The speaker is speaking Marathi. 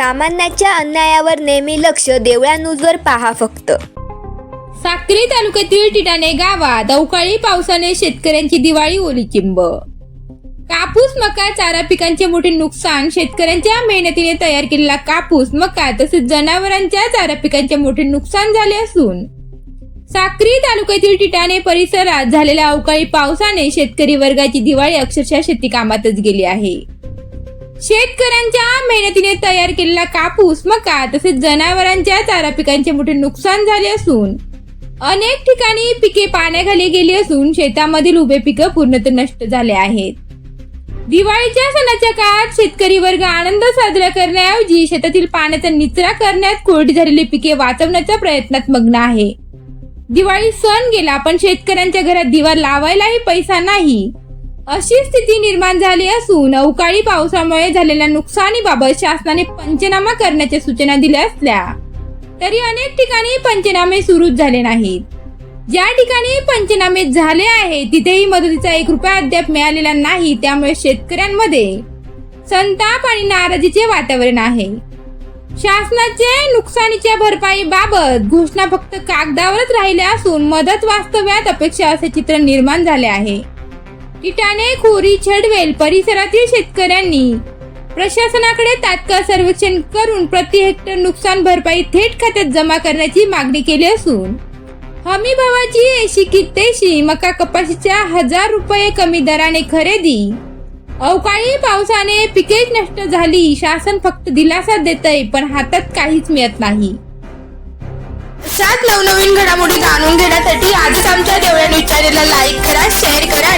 सामान्याच्या अन्यायावर नेहमी लक्ष देवळा न्यूजवर पहा फक्त. साक्री तालुक्यातील टिटाणे गावात अवकाळी पावसाने शेतकऱ्यांची दिवाळी ओली चिंब कापूस मका चारा पिकांचे मोठे नुकसान शेतकऱ्यांच्या मेहनतीने तयार केलेला कापूस मका तसेच जनावरांच्या चारा पिकांचे मोठे नुकसान झाले असून साक्री तालुक्यातील टिटाणे परिसरात झालेल्या अवकाळी पावसाने शेतकरी वर्गाची दिवाळी अक्षरशः शेती कामातच गेली आहे. शेतकऱ्यांच्या मेहनतीने तयार केलेला कापूस मका तसेच जनावरांच्या चारा पिकांचे मोठे नुकसान झाले असून अनेक ठिकाणी पिके पाण्याखाली गेली असून शेतामधील उभे पिकं पूर्णतः नष्ट झाले आहेत. दिवाळीच्या सणाच्या काळात शेतकरी वर्ग आनंद साजरा करण्याऐवजी शेतातील पाण्याचा निचरा करण्यात कोरडी झालेली पिके वाचवण्याच्या प्रयत्नात मग्न आहे. दिवाळी सण गेला पण शेतकऱ्यांच्या घरात दिवा लावायलाही पैसा नाही. अशी स्थिती निर्माण झाली असून अवकाळी पावसामुळे झालेल्या नुकसानीबाबत शासनाने पंचनामा करण्याच्या सूचना दिल्या असल्या तरी अनेक ठिकाणी पंचनामे सुरूच झाले नाहीत. ज्या ठिकाणी पंचनामे झाले आहे तिथेही मदतीचा एक रुपया अद्याप मिळालेला नाही त्यामुळे शेतकऱ्यांमध्ये संताप आणि नाराजीचे वातावरण आहे. शासनाचे नुकसानीच्या भरपाई बाबत घोषणा फक्त कागदावरच राहिल्या असून मदत वास्तव्यात अपेक्षा असे चित्र निर्माण झाले आहे. टिटाणे खोरी छडवेल परिसरातील शेतकऱ्यांनी प्रशासनाकडे तात्काळ सर्वेक्षण करून प्रति हेक्टर नुकसान भरपाई थेट खात्यात जमा करण्याची मागणी केली असून हमी भावाची ऐंशी कित्तेशी मका कपाशीच्या हजार रुपये कमी दराने खरेदी अवकाळी पावसाने पिकेच नष्ट झाली शासन फक्त दिलासा देतय पण हातात काहीच मिळत नाही. सात नवनवीन घडामोडी जाणून घेण्यासाठी आजच आमच्या देवळ्या न्यूज